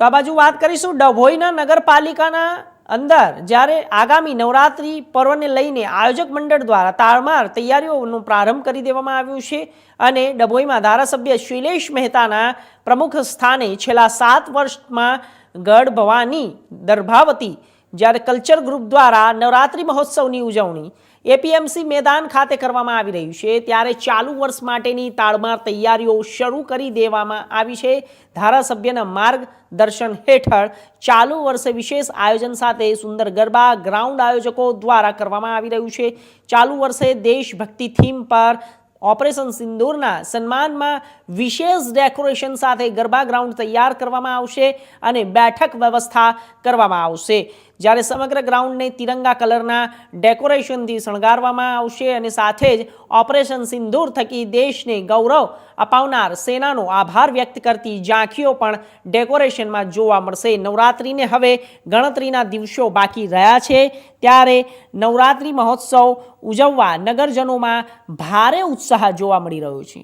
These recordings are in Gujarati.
તો આ બાજુ વાત કરીશું ડભોઈના નગરપાલિકાના અંદર, જ્યારે આગામી નવરાત્રિ પર્વને લઈને આયોજક મંડળ દ્વારા તાળમાર તૈયારીઓનો પ્રારંભ કરી દેવામાં આવ્યો છે અને ડભોઈમાં ધારાસભ્ય શૈલેષ મહેતાના પ્રમુખ સ્થાને છેલ્લા સાત વર્ષમાં ગઢ ભવાની દર્ભાવતી જ્યારે કલ્ચર ગ્રુપ દ્વારા નવરાત્રિ મહોત્સવની ઉજવણી એપીએમસી મેદાન ખાતે કરવામાં આવી રહ્યું છે. ત્યારે ચાલુ વર્ષ માટેની તાળમાર તૈયારીઓ શરૂ કરી દેવામાં આવી છે. ધારાસભ્યના માર્ગદર્શન હેઠળ ચાલુ વર્ષે વિશેષ આયોજન સાથે સુંદર ગરબા ગ્રાઉન્ડ આયોજકો દ્વારા કરવામાં આવી રહ્યું છે. ચાલુ વર્ષે દેશભક્તિ થીમ પર ઓપરેશન સિંદૂરના સન્માનમાં વિશેષ ડેકોરેશન સાથે ગરબા ગ્રાઉન્ડ તૈયાર કરવામાં આવશે અને બેઠક વ્યવસ્થા કરવામાં આવશે. જ્યારે સમગ્ર ગ્રાઉન્ડને તિરંગા કલરના ડેકોરેશનથી શણગારવામાં આવશે અને સાથે જ ઓપરેશન સિંદૂર થકી દેશને ગૌરવ અપાવનાર સેનાનો આભાર વ્યક્ત કરતી ઝાંખીઓ પણ ડેકોરેશનમાં જોવા મળશે. નવરાત્રિને હવે ગણતરીના દિવસો બાકી રહ્યા છે. ત્યારે નવરાત્રિ મહોત્સવ ઉજવવા નગરજનોમાં ભારે ઉત્સાહ જોવા મળી રહ્યો છે.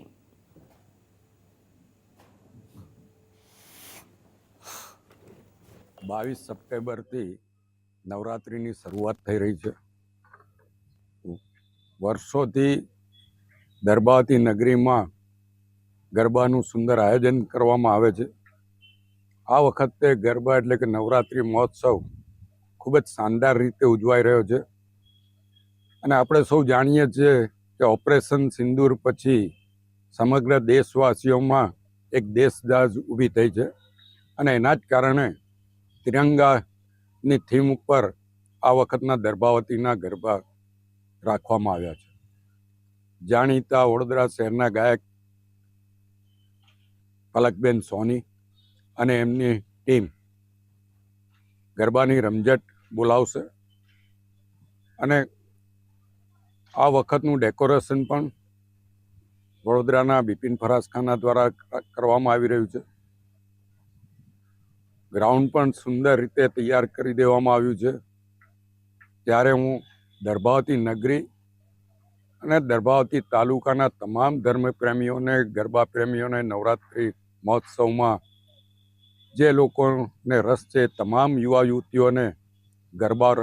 બાવીસ સપ્ટેમ્બરથી નવરાત્રિની શરૂઆત થઈ રહી છે. વર્ષોથી દરબાવતી નગરીમાં ગરબાનું સુંદર આયોજન કરવામાં આવે છે. આ વખતે ગરબા એટલે કે નવરાત્રિ મહોત્સવ ખૂબ જ શાનદાર રીતે ઉજવાઈ રહ્યો છે. અને આપણે સૌ જાણીએ છીએ કે ઓપરેશન સિંદૂર પછી સમગ્ર દેશવાસીઓમાં એક દેશદાજ ઊભી થઈ છે. અને એના જ કારણે તિરંગાની થીમ ઉપર આ વખતના દર્ભાવતીના ગરબા રાખવામાં આવ્યા છે. જાણીતા વડોદરા શહેરના ગાયક પલકબેન સોની અને એમની ટીમ ગરબાની રમઝટ બોલાવશે અને આ વખતનું ડેકોરેશન પણ વડોદરાના બિપિન ફરાસખાના દ્વારા કરવામાં આવી રહ્યું છે. ગ્રાઉન્ડ પણ સુંદર રીતે તૈયાર કરી દેવામાં આવ્યું છે. ત્યારે હું દર્ભાવતી નગરી અને દર્ભાવતી તાલુકાના તમામ ધર્મપ્રેમીઓને ગરબા પ્રેમીઓને નવરાત્રિ મહોત્સવમાં જે લોકોને રસ છે તમામ યુવા યુવતીઓને ગરબા